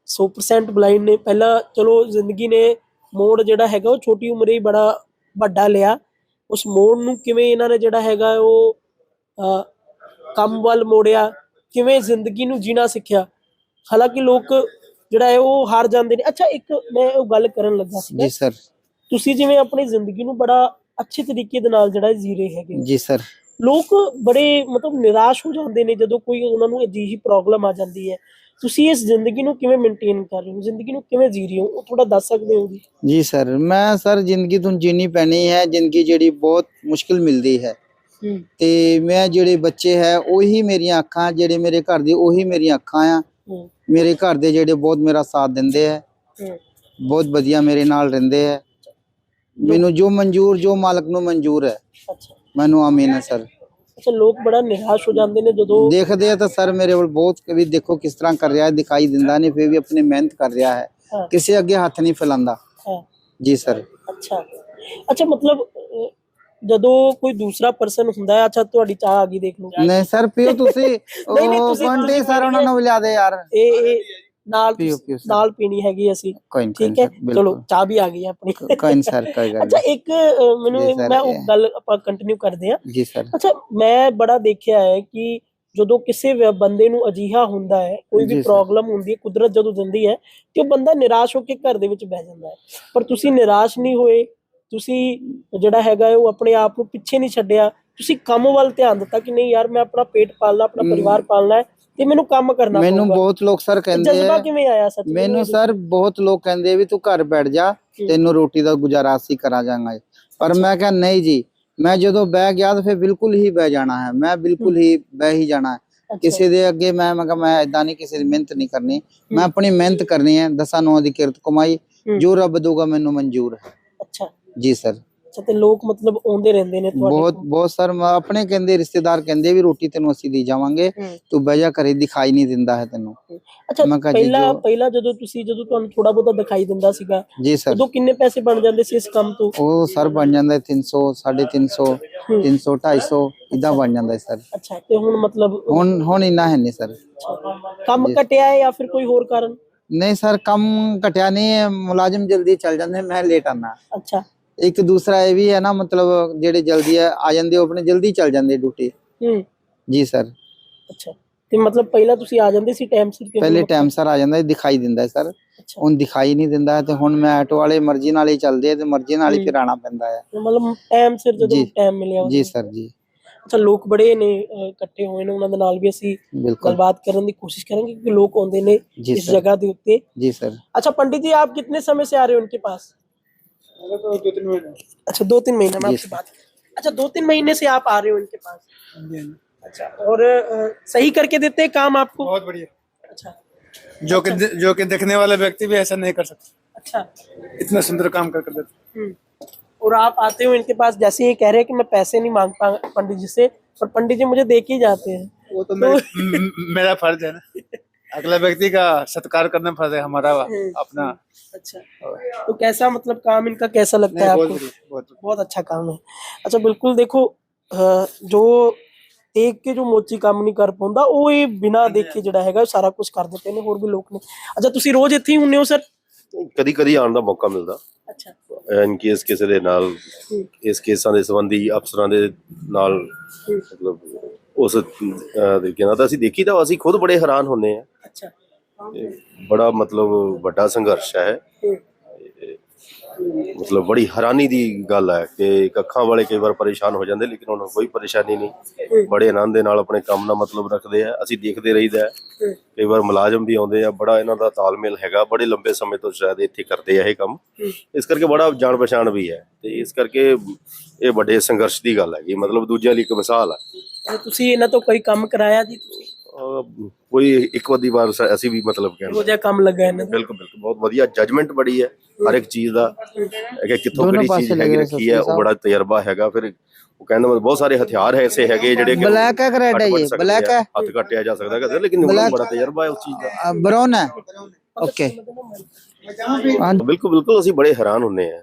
100% ਬਲਾਈਂਡ ਨੇ। ਪਹਿਲਾਂ ਚਲੋ ਜ਼ਿੰਦਗੀ ਨੇ ਮੋੜ ਜਿਹੜਾ ਹੈਗਾ ਉਹ ਛੋਟੀ ਉਮਰ ਹੀ ਬੜਾ ਵੱਡਾ ਲਿਆ। ਉਸ ਮੋੜ ਨੂੰ ਕਿਵੇਂ ਇਹਨਾਂ ਨੇ ਜਿਹੜਾ ਹੈਗਾ ਉਹ ਕੰਮ ਵੱਲ ਮੋੜਿਆ ਕਿਵੇਂ ਜ਼ਿੰਦਗੀ ਨੂੰ ਜੀਣਾ ਸਿੱਖਿਆ। ਹਾਲਾਂਕਿ ਲੋਕ ਜਿਹੜਾ ਹੈ ਉਹ ਹਾਰ ਜਾਂਦੇ ਨੇ। ਅੱਛਾ ਇੱਕ ਮੈਂ ਉਹ ਗੱਲ ਕਰਨ ਲੱਗਾ ਸੀ। ਜੀ ਸਰ। ਤੁਸੀਂ ਜਿਵੇਂ ਆਪਣੀ ਜ਼ਿੰਦਗੀ ਨੂੰ ਬੜਾ ਅੱਛੇ ਤਰੀਕੇ ਦੇ ਨਾਲ ਜਿਹੜਾ ਜੀ ਰਹੇ ਹੈਗੇ। ਜੀ ਸਰ। ਲੋਕ ਬੜੇ ਮਤਲਬ ਨਿਰਾਸ਼ ਹੋ ਜਾਂਦੇ ਨੇ ਜਦੋਂ ਕੋਈ ਉਹਨਾਂ ਨੂੰ ਅਜਿਹੀ ਪ੍ਰੋਬਲਮ ਆ ਜਾਂਦੀ ਹੈ। ਤੁਸੀਂ ਇਸ ਜ਼ਿੰਦਗੀ ਨੂੰ ਕਿਵੇਂ ਮੇਨਟੇਨ ਕਰ ਰਹੇ ਹੋ? ਜ਼ਿੰਦਗੀ ਨੂੰ ਕਿਵੇਂ ਜੀ ਰਹੇ ਹੋ? ਉਹ ਥੋੜਾ ਦੱਸ ਸਕਦੇ ਹੋ ਜੀ। ਜੀ ਸਰ ਮੈਂ ਸਰ ਜ਼ਿੰਦਗੀ ਤੋਂ ਜੀਣੀ ਪੈਣੀ ਹੈ। ਜ਼ਿੰਦਗੀ ਜਿਹੜੀ ਬਹੁਤ ਮੁਸ਼ਕਿਲ ਮਿਲਦੀ ਹੈ। ਤੇ ਮੈਂ ਜਿਹੜੇ ਬੱਚੇ ਹੈ ਉਹੀ ਮੇਰੀਆਂ ਅੱਖਾਂ ਜਿਹੜੇ ਮੇਰੇ ਘਰ ਦੇ ਉਹੀ ਮੇਰੀਆਂ ਅੱਖਾਂ ਆ। ਮੇਰੇ ਘਰ ਦੇ ਜਿਹੜੇ ਬਹੁਤ ਮੇਰਾ ਸਾਥ ਦਿੰਦੇ ਹੈ। ਬਹੁਤ ਵਧੀਆ ਮੇਰੇ ਨਾਲ ਰਹਿੰਦੇ ਹੈ ਮੈਨੂੰ ਜੋ ਮਨਜ਼ੂਰ ਜੋ ਮਾਲਕ ਨੂੰ ਮਨਜ਼ੂਰ ਹੈ। ਮੈਨੂੰ ਆਮੀਨ ਹੈ ਸਰ। ਅੱਛਾ ਲੋਕ ਬੜਾ ਨਿਰਾਸ਼ ਹੋ ਜਾਂਦੇ ਨੇ ਜਦੋਂ ਦੇਖਦੇ ਆ ਤਾਂ ਸਰ ਮੇਰੇ ਕੋਲ ਬਹੁਤ ਵੀ ਦੇਖੋ ਕਿਸ ਤਰ੍ਹਾਂ ਕਰ ਰਿਹਾ ਹੈ ਦਿਖਾਈ ਦਿੰਦਾ ਨਹੀਂ ਫਿਰ ਵੀ ਆਪਣੀ ਮਿਹਨਤ ਕਰ ਰਿਹਾ ਹੈ। ਕਿਸੇ ਅੱਗੇ ਹੱਥ ਨਹੀਂ ਫੈਲਾਉਂਦਾ। ਜੀ ਸਰ। ਅੱਛਾ। ਅੱਛਾ ਮਤਲਬ ਜਦੋਂ ਕੋਈ ਦੂਸਰਾ ਪਰਸਨ ਹੁੰਦਾ ਹੈ ਅੱਛਾ ਤੁਹਾਡੀ ਚਾਹ ਆ ਗਈ ਦੇਖ ਲਓ। ਨਹੀਂ ਸਰ ਪਿਓ ਤੁਸੀਂ ਨਹੀਂ, ਉਹ ਤੁਸੀਂ- ਬੰਟੀ ਤੁਸੀਂ ਸਰ ਉਹਨਾਂ ਨੂੰ ਲਿਆ ਦੇ ਯਾਰ। ਇਹ ਇਹ ਨਾਲ ਪੀਓ, ਪੀਓ ਸਰ। ਨਾਲ ਪੀਣੀ ਹੈਗੀ ਅਸੀਂ। ਕੋਈ ਨਹੀਂ ਠੀਕ ਹੈ? ਚਲੋ ਚਾਹ ਵੀ ਆ ਗਈ ਹੈ ਆਪਣੀ। ਕੋਈ ਨਹੀਂ ਸਰ ਕੋਈ ਗੱਲ ਅੱਛਾ ਇੱਕ ਮੈਨੂੰ ਜੀ ਇੱਕ- ਸਰ, ਮੈਂ ਉਹ ਇਹ- ਗੱਲ ਆਪਾਂ ਕੰਟੀਨਿਊ ਕਰਦੇ ਆ ਨਹੀਂ। ਜੀ ਸਰ। ਅੱਛਾ ਮੈਂ ਬੜਾ ਦੇਖਿਆ ਹੈ ਕਿ ਜਦੋਂ ਕਿਸੇ ਵ- ਬੰਦੇ ਨੂੰ ਅਜੀਹਾ ਹੁੰਦਾ ਹੈ ਕੋਈ ਵੀ ਜੀ ਸਰ। ਪ੍ਰੋਬਲਮ ਹੁੰਦੀ ਹੈ ਕੁਦਰਤ ਜਦੋਂ ਦਿੰਦੀ ਹੈ ਤੇ ਉਹ ਬੰਦਾ ਨਿਰਾਸ਼ ਹੋ ਕੇ ਘਰ ਦੇ ਵਿੱਚ ਬਹਿ ਜਾਂਦਾ ਹੈ। ਪਰ ਤੁਸੀਂ ਨਿਰਾਸ਼ ਨਹੀਂ ਹੋਏ ਤੁਸੀਂ ਜਿਹੜਾ ਹੈਗਾ ਉਹ ਆਪਣੇ ਆਪ ਨੂੰ ਪਿੱਛੇ ਨਹੀਂ ਛੱਡਿਆ। ਤੁਸੀਂ ਕੰਮ ਵੱਲ ਧਿਆਨ ਦਿੱਤਾ ਕਿ ਨਹੀਂ ਯਾਰ ਮੈਂ ਆਪਣਾ ਪੇਟ ਪਾਲਣਾ ਆਪਣਾ। ਪਰਿਵਾਰ ਪਾਲਣਾ ਹੈ ਤੇ ਮੈਨੂੰ ਕੰਮ ਕਰਨਾ ਮੈਨੂੰ ਬਹੁਤ ਲੋਕ ਸਰ ਕਹਿੰਦੇ ਜਜ਼ਬਾ ਕਿਵੇਂ ਆਇਆ ਸੱਚ ਮੈਨੂੰ ਸਰ ਬਹੁਤ ਲੋਕ ਕਹਿੰਦੇ ਵੀ ਤੂੰ ਘਰ ਬੈਠ ਜਾ ਤੈਨੂੰ ਰੋਟੀ ਦਾ ਗੁਜ਼ਾਰਾ ਅਸੀਂ ਕਰਾ ਜਾਵਾਂਗੇ ਪਰ ਮੈਂ ਕਿਹਾ ਨਹੀਂ ਜੀ ਮੈਂ ਜਦੋਂ ਬਹਿ ਗਿਆ ਤਾਂ ਫਿਰ ਬਿਲਕੁਲ ਹੀ ਬਹਿ ਜਾਣਾ ਹੈ। ਮੈਂ ਬਿਲਕੁਲ ਹੀ ਬਹਿ ਹੀ ਜਾਣਾ ਹੈ। ਕਿਸੇ ਦੇ ਅੱਗੇ ਮੈਂ ਮੈਂ ਕਿਹਾ ਮੈਂ ਇਦਾਂ ਨਹੀਂ ਕਿਸੇ ਦੀ ਮਿਹਨਤ ਨਹੀਂ ਕਰਨੀ। ਮੈਂ ਆਪਣੀ ਮਿਹਨਤ ਕਰਨੀ ਹੈ ਦਸਾਂ ਨੌ ਦੀ ਕਿਰਤ ਕਮਾਈ। ਜੋ ਰੱਬ ਦਊਗਾ ਮੈਨੂੰ ਮਨਜ਼ੂਰ ਹੈ। ਅੱਛਾ। ਜੀ ਸਰ। ਅੱਛਾ ਤੇ ਲੋਕ ਮਤਲਬ ਆਉਂਦੇ ਰਹਿੰਦੇ ਨੇ ਤੁਹਾਡੇ ਬਹੁਤ ਕੋਲ। ਬਹੁਤ ਸਰ ਮੈਂ ਆਪਣੇ ਕਹਿੰਦੇ ਰਿਸ਼ਤੇਦਾਰ ਕਹਿੰਦੇ ਵੀ ਰੋਟੀ ਤੈਨੂੰ ਅਸੀਂ ਦੇ ਜਾਵਾਂਗੇ ਹੂੰ। ਤੂੰ ਬਹਿ ਜਾ ਘਰੇ ਦਿਖਾਈ ਨਹੀਂ ਦਿੰਦਾ ਹੈ ਤੈਨੂੰ। ਅੱਛਾ ਕਿਹਾ ਜੀ ਪਹਿਲਾਂ ਜੋ- ਪਹਿਲਾਂ ਜਦੋਂ ਤੁਸੀਂ ਜਦੋਂ ਤੁਹਾਨੂੰ ਥੋੜਾ ਬਹੁਤਾ ਦਿਖਾਈ ਦਿੰਦਾ ਸੀਗਾ ਜੀ ਸਰ। ਉਦੋਂ ਕਿੰਨੇ ਪੈਸੇ ਬਣ ਜਾਂਦੇ ਸੀ ਇਸ ਕੰਮ ਤੋਂ? ਉਹ ਸਰ ਬਣ ਜਾਂਦਾ ਹੈ 300 350 ਹੂੰ। 300 250 ਇਦਾਂ ਬਣ ਜਾਂਦਾ ਹੈ ਸਰ। ਅੱਛਾ ਤੇ ਹੁਣ ਮਤਲਬ ਹੁਣ ਹੁਣ ਇੰਨਾ ਹੈ ਨਹੀਂ ਸਰ। ਅੱਛਾ, ਕੰਮ ਘਟਿਆ ਹੈ ਜਾਂ ਫਿਰ ਕੋਈ ਹੋਰ ਕਾਰਨ? ਨਹੀਂ ਸਰ ਕੰਮ ਘਟਿਆ ਨਹੀਂ ਹੈ ਮੁਲਾਜ਼ਮ ਜਲਦੀ ਚੱਲ ਜਾਂਦੇ ਮੈਂ ਲੇਟ ਆਣਾ ਅੱਛਾ ਇੱਕ ਦੂਸਰਾ ਇਹ ਵੀ ਹੈ ਨਾ ਮਤਲਬ ਜਿਹੜੇ ਜਲਦੀ ਆ ਜਾਂਦੇ ਉਹ ਆਪਣੇ ਜਲਦੀ ਚੱਲ ਜਾਂਦੇ ਡਿਊਟੀ ਹੂੰ। ਜੀ ਸਰ ਅੱਛਾ। ਤੇ ਮਤਲਬ ਪਹਿਲਾਂ ਤੁਸੀਂ ਆ ਜਾਂਦੇ ਸੀ ਟਾਈਮ ਸਿਰ ਪਹਿਲੇ ਟਾਈਮ ਸਰ ਆ ਜਾਂਦਾ ਦਿਖਾਈ ਦਿੰਦਾ ਸਰ ਹੁਣ ਦਿਖਾਈ ਨਹੀਂ ਦਿੰਦਾ ਤੇ ਹੁਣ ਮੈਂ ਆਟੋ ਵਾਲੇ ਮਰਜ਼ੀ ਨਾਲ ਹੀ ਚੱਲਦੇ ਤੇ ਮਰਜ਼ੀ ਨਾਲ ਹੀ ਫਿਰ ਆਣਾ ਪੈਂਦਾ ਆ। ਮਤਲਬ ਟਾਈਮ ਸਿਰ ਜਦੋਂ ਟਾਈਮ ਮਿਲਿਆ ਜੀ ਸਰ ਜੀ। ਅੱਛਾ ਲੋਕ ਬੜੇ ਨੇ ਇਕੱਠੇ ਹੋਏ ਨੇ ਉਹਨਾਂ ਦੇ ਨਾਲ ਵੀ ਅਸੀਂ ਗੱਲਬਾਤ ਕਰਨ ਦੀ ਕੋਸ਼ਿਸ਼ ਕਰਾਂਗੇ ਕਿਉਂਕਿ ਲੋਕ ਆਉਂਦੇ ਨੇ ਇਸ ਜਗ੍ਹਾ ਦੇ ਉੱਤੇ। ਜੀ ਸਰ ਅੱਛਾ ਪੰਡਿਤ ਜੀ ਆਪ ਕਿੰਨੇ ਸਮੇਂ ਸੇ ਆ ਰਹੇ ਹੋ ਉਨਕੇ ਪਾਸ? हो उनके पास अच्छा दो तीन महीने में आपसे बात अच्छा दो तीन महीने से आप आ रहे हो इनके पास? अच्छा और सही करके देते हैं काम आपको? बहुत बढ़िया। अच्छा। जो कि जो कि देखने वाला व्यक्ति भी ऐसा नहीं कर सकता। अच्छा। इतना सुंदर काम कर कर देते। हम्म। और आप आते हो इनके पास जैसे ये कह रहे हैं कि मैं पैसे नहीं मांग माँगता पंडित जी से पर पंडित जी मुझे देख ही जाते हैं। वो तो म- मेरा फ़र्ज़ है ना। अगला व्यक्ति का सत्कार करना फर्ज है हमारा अपना अच्छा तो कैसा मतलब काम इनका कैसा लगता है नहीं, बहुत आपको बढ़िया बहुत बढ़िया। ਬਹੁਤ ਅੱਛਾ ਕੰਮ ਹੈ ਅੱਛਾ ਬਿਲਕੁਲ ਦੇਖੋ ਅਹ, ਜੋ ਦੇਖ ਕੇ ਜੋ ਮੋਚੀ ਕੰਮ ਨਹੀਂ ਕਰ ਪਾਉਂਦਾ ਉਹ ਇਹ ਬਿਨਾ ਦੇਖੇ ਜਿਹੜਾ ਹੈਗਾ ਉਹ ਸਾਰਾ ਕੁਝ ਕਰ ਦਿੰਦੇ ਨੇ ਹੋਰ ਵੀ ਲੋਕ ਨੇ ਅੱਛਾ ਤੁਸੀਂ ਰੋਜ਼ ਇੱਥੇ ਹੀ ਹੁੰਨੇ ਹੋ ਸਰ ਕਦੀ ਕਦੀ ਆਉਣ ਦਾ ਮੌਕਾ ਮਿਲਦਾ ਅੱਛਾ ਇਨ ਕੇਸ ਕਿਸੇ ਦੇ ਨਾਲ ਇਸ ਕੇਸਾਂ ਦੇ ਸੰਬੰਧੀ ਅਫਸਰਾਂ ਦੇ ਨਾਲ ਮਤਲਬ ਉਸ ਅਹ, ਤਰੀਕੇ ਨਾਲ ਤਾਂ ਅਸੀਂ ਦੇਖੀ ਤਾਂ ਅਸੀਂ ਖੁਦ ਬੜੇ ਹੈਰਾਨ ਹੁੰਨੇ ਆ ਅੱਛਾ। ਬੜਾ ਮਤਲਬ ਵੱਡਾ ਸੰਘਰਸ਼ ਹੈ ਮਤਲਬ ਬੜੀ ਹੈਰਾਨੀ ਦੀ ਗੱਲ ਹੈ ਕਿ ਇੱਕ ਅੱਖਾਂ ਵਾਲੇ ਕਈ ਵਾਰ ਪਰੇਸ਼ਾਨ ਹੋ ਜਾਂਦੇ ਲੇਕਿਨ ਉਹਨਾਂ ਨੂੰ ਕੋਈ ਪਰੇਸ਼ਾਨੀ ਨਹੀਂ। ਬੜੇ ਆਨੰਦ ਦੇ ਨਾਲ ਆਪਣੇ ਕੰਮ ਨਾਲ ਮਤਲਬ ਰੱਖਦੇ ਆ ਅਸੀਂ ਦੇਖਦੇ ਰਹੀਦਾ ਹੈ। ਕਈ ਵਾਰ ਮੁਲਾਜ਼ਮ ਵੀ ਆਉਂਦੇ ਆ ਬੜਾ ਇਹਨਾਂ ਦਾ ਤਾਲਮੇਲ ਹੈਗਾ ਬੜੇ ਲੰਬੇ ਸਮੇਂ ਤੋਂ ਸ਼ਾਇਦ ਇੱਥੇ ਕਰਦੇ ਆ ਇਹ ਕੰਮ। ਇਸ ਕਰਕੇ ਬੜਾ ਜਾਣ ਪਛਾਣ ਵੀ ਹੈ ਤੇ ਇਸ ਕਰਕੇ ਇਹ ਵੱਡੇ ਸੰਘਰਸ਼ ਦੀ ਗੱਲ ਹੈਗੀ ਮਤਲਬ ਦੂਜਿਆਂ ਲਈ ਇੱਕ ਮਿਸਾਲ ਹੈ। ਤੁਸੀਂ ਇਹਨਾਂ ਤੋਂ ਕੋਈ ਕੰਮ ਕਰਾਇਆ ਜੀ ਤੁਸੀਂ? ਕੋਈ ਇੱਕ ਵਾਦੀ ਵਾਰ ਅਸੀਂ ਵੀ ਮਤਲਬ ਕਹਿੰਦੇ ਉਹ ਜਿਹਾ ਕੰਮ ਲੱਗਾ ਇਹਨਾਂ ਬਿਲਕੁਲ ਬਿਲਕੁਲ। ਬਹੁਤ ਵਧੀਆ ਜਜਮੈਂਟ ਬੜੀ ਹੈ ਹਰ ਇੱਕ ਚੀਜ਼ ਦਾ। ਕਿ ਕਿੱਥੋਂ ਕਿਹੜੀ ਚੀਜ਼ ਹੈਗੀ ਰੱਖੀ ਹੈ ਉਹ ਬੜਾ ਤਜਰਬਾ ਹੈਗਾ। ਫਿਰ ਉਹ ਕਹਿੰਦਾ ਮਤਲਬ ਬਹੁਤ ਸਾਰੇ ਹਥਿਆਰ ਹੈ ਐਸੇ ਹੈਗੇ ਜਿਹੜੇ ਬਲੈਕ ਹੈ ਕਰੈਡ ਹੈ ਇਹ ਬਲੈਕ ਹੈ। ਹੱਥ ਕੱਟਿਆ ਜਾ ਸਕਦਾ ਹੈ ਲੇਕਿਨ ਉਹਨਾਂ ਬੜਾ ਤਜਰਬਾ ਹੈ ਉਸ ਚੀਜ਼ ਦਾ। ਬਰਾਉਨ ਹੈ। ਓਕੇ। ਬਿਲਕੁਲ ਬਿਲਕੁਲ ਅਸੀਂ ਬੜੇ ਹੈਰਾਨ ਹੁੰਨੇ ਆ।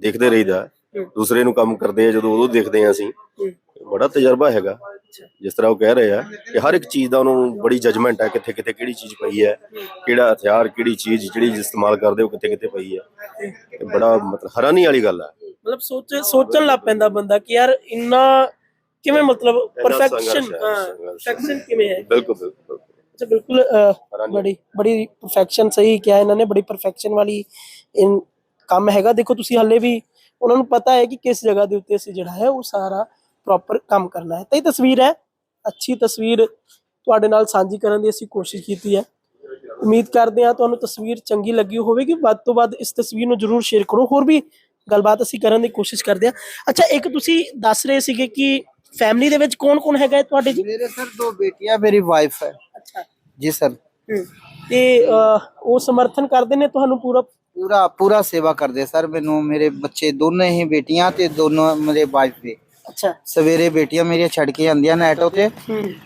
ਦੇਖਦੇ ਰਹੀਦਾ। ਦੂਸਰੇ ਨੂੰ ਕੰਮ ਕਰਦੇ ਆ ਜਦੋਂ ਉਦੋਂ ਦੇਖਦੇ ਆ ਅਸੀਂ। ਬੜਾ ਤਜਰਬਾ ਹੈਗਾ ਜਿਸ ਤਰ੍ਹਾਂ ਉਹ ਕਹਿ ਰਹੇ ਆ ਕਿ ਹਰ ਇੱਕ ਚੀਜ਼ ਦਾ ਉਹਨੂੰ ਬੜੀ ਜਜਮੈਂਟ ਹੈ ਕਿੱਥੇ ਕਿੱਥੇ ਕਿਹੜੀ ਚੀਜ਼ ਪਈ ਹੈ ਕਿਹੜਾ ਹਥਿਆਰ ਕਿਹੜੀ ਚੀਜ਼ ਜਿਹੜੀ ਇਸਤੇਮਾਲ ਕਰਦੇ ਉਹ ਕਿੱਥੇ ਕਿੱਥੇ ਪਈ ਹੈ। ਇਹ ਬੜਾ ਮਤਲਬ ਹੈਰਾਨੀ ਵਾਲੀ ਗੱਲ ਹੈ ਮਤਲਬ ਸੋਚ ਸੋਚਣ ਲੱਗ ਪੈਂਦਾ ਬੰਦਾ ਕਿ ਯਾਰ ਇੰਨਾ ਕਿਵੇਂ ਮਤਲਬ ਪਰਫੈਕਸ਼ਨ ਹੈ। ਪਰਫੈਕਸ਼ਨ ਕਿਵੇਂ ਹੈ? ਬਿਲਕੁਲ ਬਿਲਕੁਲ ਅੱਛਾ ਬਿਲਕੁਲ। ਬੜੀ ਬੜੀ ਪਰਫੈਕਸ਼ਨ ਸਹੀ ਕਿਹਾ ਇਹਨਾਂ ਨੇ ਬੜੀ ਪਰਫੈਕਸ਼ਨ ਵਾਲੀ ਕੰਮ ਹੈਗਾ। ਦੇਖੋ ਤੁਸੀਂ ਹੱਲੇ ਵੀ ਉਹਨਾਂ ਨੂੰ ਪਤਾ ਹੈ ਕਿ ਕਿਸ ਜਗ੍ਹਾ ਦੇ ਉੱਤੇ ਅਸੀਂ ਜਿਹੜਾ ਹੈ ਉਹ ਸਾਰਾ ਪ੍ਰੋਪਰ ਕੰਮ ਕਰਨਾ ਹੈ। ਤਾਂ ਇਹ ਤਸਵੀਰ ਹੈ। ਅੱਛੀ ਤਸਵੀਰ ਤੁਹਾਡੇ ਨਾਲ ਸਾਂਝੀ ਕਰਨ ਦੀ ਅਸੀਂ ਕੋਸ਼ਿਸ਼ ਕੀਤੀ ਹੈ। ਉਮੀਦ ਕਰਦੇ ਹਾਂ ਤੁਹਾਨੂੰ ਤਸਵੀਰ ਚੰਗੀ ਲੱਗੀ ਹੋਵੇਗੀ। ਵੱਧ ਤੋਂ ਵੱਧ ਇਸ ਤਸਵੀਰ ਨੂੰ ਜ਼ਰੂਰ ਸ਼ੇਅਰ ਕਰੋ। ਹੋਰ ਵੀ ਗੱਲਬਾਤ ਅਸੀਂ ਕਰਨ ਦੀ ਕੋਸ਼ਿਸ਼ ਕਰਦੇ ਹਾਂ। ਅੱਛਾ ਇੱਕ ਤੁਸੀਂ ਦੱਸ ਰਹੇ ਸੀਗੇ ਕਿ ਫੈਮਿਲੀ ਦੇ ਵਿੱਚ ਕੌਣ ਕੌਣ ਹੈਗਾ ਹੈ ਤੁਹਾਡੇ ਜੀ? ਮੇਰੇ ਸਰ ਦੋ ਬੇਟੀਆਂ ਮੇਰੀ ਵਾਈਫ ਹੈ। ਅੱਛਾ। ਜੀ ਸਰ ਤੇ ਉਹ ਸਮਰਥਨ ਕਰਦੇ ਨੇ ਤੁਹਾਨੂੰ ਪੂਰਾ ਪੂਰਾ ਪੂਰਾ ਸੇਵਾ ਕਰਦੇ ਸਰ। ਮੈਨੂੰ ਮੇਰੇ ਬੱਚੇ ਦੋਨੇ ਹੀ ਬੇਟੀਆਂ ਤੇ ਦੋਨੋਂ ਮੇਰੇ ਵਾਈਫ ਵੀ ਅੱਛਾ। ਸਵੇਰੇ ਬੇਟੀਆਂ ਮੇਰੀਆਂ ਛੱਡ ਕੇ ਜਾਂਦੀਆਂ ਨੇ ਆਟੋ ਤੇ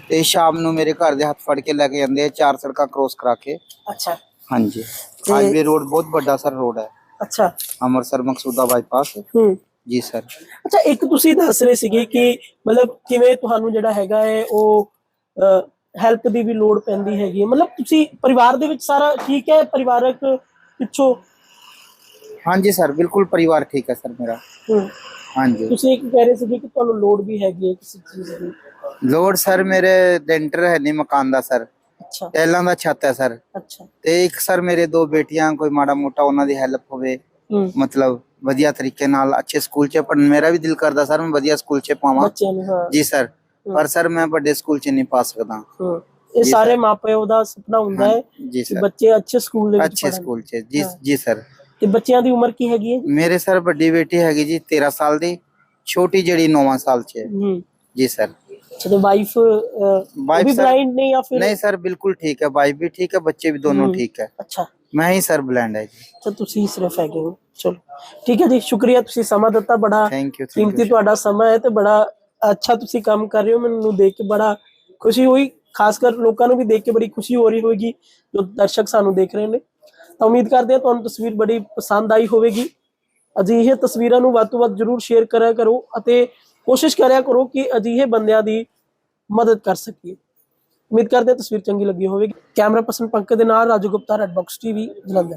ਤੇ ਸ਼ਾਮ ਨੂੰ ਮੇਰੇ ਘਰ ਦੇ ਹੱਥ ਫੜ ਕੇ ਲੈ ਕੇ ਜਾਂਦੇ ਆ ਚਾਰ ਸੜਕਾਂ ਕ੍ਰੋਸ ਕਰਾ ਕੇ। ਅੱਛਾ। ਹਾਂਜੀ। ਹਾਈਵੇ ਰੋਡ ਬਹੁਤ ਵੱਡਾ ਸਰ ਰੋਡ ਹੈ। ਅੱਛਾ। ਅੰਮ੍ਰਿਤਸਰ ਮਕਸੂਦਾ ਬਾਈਪਾਸ ਹੂੰ। ਜੀ ਸਰ। ਅੱਛਾ ਇੱਕ ਤੁਸੀਂ ਦੱਸ ਰਹੇ ਸੀਗੇ ਕਿ ਮਤਲਬ ਕਿਵੇਂ ਤੁਹਾਨੂੰ ਜਿਹੜਾ ਹੈਗਾ ਹੈ ਉਹ ਹੈਲਪ ਦੀ ਵੀ ਲੋੜ ਪੈਂਦੀ ਹੈਗੀ ਮਤਲਬ ਤੁਸੀਂ ਪਰਿਵਾਰ ਦੇ ਵਿੱਚ ਸਾਰਾ ਠੀਕ ਹੈ? ਪਰਿਵਾਰਕ ਪਿੱਛੋਂ ਹਾਂਜੀ ਸਰ ਬਿਲਕੁਲ ਪਰਿਵਾਰ ਠੀਕ ਹੈ ਸਰ ਮੇਰਾ। ਹੂੰ। ਹਾਂਜੀ। ਤੁਸੀਂ ਇੱਕ ਕਹਿ ਰਹੇ ਸੀਗੇ ਕਿ ਤੁਹਾਨੂੰ ਲੋੜ ਵੀ ਹੈਗੀ ਹੈ ਕਿਸੇ ਚੀਜ਼ ਦੀ। ਲੋਡ ਸਰ ਮੇਰੇ ਡੈਂਟਰ ਹੈ ਨਹੀਂ ਮਕਾਨ ਦਾ ਸਰ। ਅੱਛਾ। ਟੈਲਾਂ ਦਾ ਛੱਤ ਹੈ ਸਰ। ਅੱਛਾ। ਤੇ ਇੱਕ ਸਰ ਮੇਰੇ ਦੋ ਬੇਟੀਆਂ ਕੋਈ ਮਾੜਾ ਮੋਟਾ ਉਹਨਾਂ ਦੀ ਹੈਲਪ ਹੋਵੇ। ਹੂੰ। ਮਤਲਬ ਵਧੀਆ ਤਰੀਕੇ ਨਾਲ ਅੱਛੇ ਸਕੂਲ 'ਚ ਪੜ੍ਹਨ ਮੇਰਾ ਵੀ ਦਿਲ ਕਰਦਾ ਸਰ ਮੈਂ ਵਧੀਆ ਸਕੂਲ 'ਚ ਪਾਵਾਂ। ਬੱਚਿਆਂ ਨੂੰ ਹਾਂ। ਜੀ ਸਰ। ਪਰ ਸਰ ਮੈਂ ਵੱਡੇ ਸਕੂਲ 'ਚ ਨਹੀਂ ਪਾ ਸਕਦਾ। ਹੂੰ। ਇਹ ਸਾਰੇ। ਮਾਪਿਓ ਦਾ ਸੁਪਨਾ ਹੁੰਦਾ ਹੈ ਜੀ ਕਿ ਸਰ। ਬੱਚੇ ਅੱਛੇ ਸਕੂਲ ਦੇ ਵਿੱਚ ਅੱਛੇ ਪੜ੍ਹਨ। ਸਕੂਲ 'ਚ। ਜੀ। ਜੀ ਸਰ। ਤੇ ਬੱਚਿਆਂ ਦੀ ਉਮਰ ਕੀ ਹੈਗੀ ਹੈ ਜੀ? ਮੇਰੇ ਸਰ ਵੱਡੀ ਬੇਟੀ ਹੈਗੀ ਜੀ 13 ਸਾਲ ਦੀ ਛੋਟੀ ਜਿਹੜੀ 9 ਸਾਲ 'ਚ ਹੈ ਹੂੰ ਜੀ ਸਰ ਅੱਛਾ ਤੇ ਵਾਈਫ ਉਹ Wife ਵੀ sir- ਬਲਾਈਂਡ ਨੇ ਜਾਂ ਫਿਰ नहीं सर बिल्कुल ठीक है वाइफ भी ठीक है बच्चे भी दोनों हम्म। ठीक है ਅੱਛਾ मैं ही सर ब्लैंड है जी ਅੱਛਾ ਤੁਸੀਂ ਹੀ ਸਿਰਫ ਹੈਗੇ ਹੋ ਚਲੋ ਠੀਕ ਹੈ ਜੀ ਸ਼ੁਕਰੀਆ ਤੁਸੀਂ ਸਮਾਂ ਦਿੱਤਾ ਬੜਾ थैंक यू थैंक ਕੀਮਤੀ यू ਤੁਹਾਡਾ ਸਮਾਂ ਹੈ ਤੇ ਬੜਾ ਅੱਛਾ ਤੁਸੀਂ ਕੰਮ ਕਰ ਰਹੇ ਹੋ ਮੈਨੂੰ ਦੇਖ ਕੇ ਬੜਾ ਖੁਸ਼ੀ ਹੋਈ ਖਾਸ ਕਰ ਲੋਕਾਂ ਨੂੰ ਵੀ ਦੇਖ ਕੇ ਬੜੀ ਖੁਸ਼ੀ ਹੋ ਰਹੀ ਹੋਵੇਗੀ ਜੋ ਦਰਸ਼ਕ ਸਾਨੂੰ ਦੇਖ ਰਹੇ ਨੇ ਤਾਂ ਉਮੀਦ ਕਰਦੇ ਹਾਂ ਤੁਹਾਨੂੰ ਤਸਵੀਰ ਬੜੀ ਪਸੰਦ ਆਈ ਹੋਵੇਗੀ। ਅਜਿਹੇ ਤਸਵੀਰਾਂ ਨੂੰ ਵੱਧ ਤੋਂ ਵੱਧ ਜਰੂਰ ਸ਼ੇਅਰ ਕਰਿਆ ਕਰੋ ਅਤੇ ਕੋਸ਼ਿਸ਼ ਕਰਿਆ ਕਰੋ ਕਿ ਅਜਿਹੇ ਬੰਦਿਆਂ ਦੀ ਮਦਦ ਕਰ ਸਕੀਏ। ਉਮੀਦ ਕਰਦੇ ਹਾਂ ਤਸਵੀਰ ਚੰਗੀ ਲੱਗੀ ਹੋਵੇਗੀ। ਕੈਮਰਾ ਪਰਸਨ ਪੰਕਜ ਦੇ ਨਾਲ Raju Gupta red box TV Jalandhar.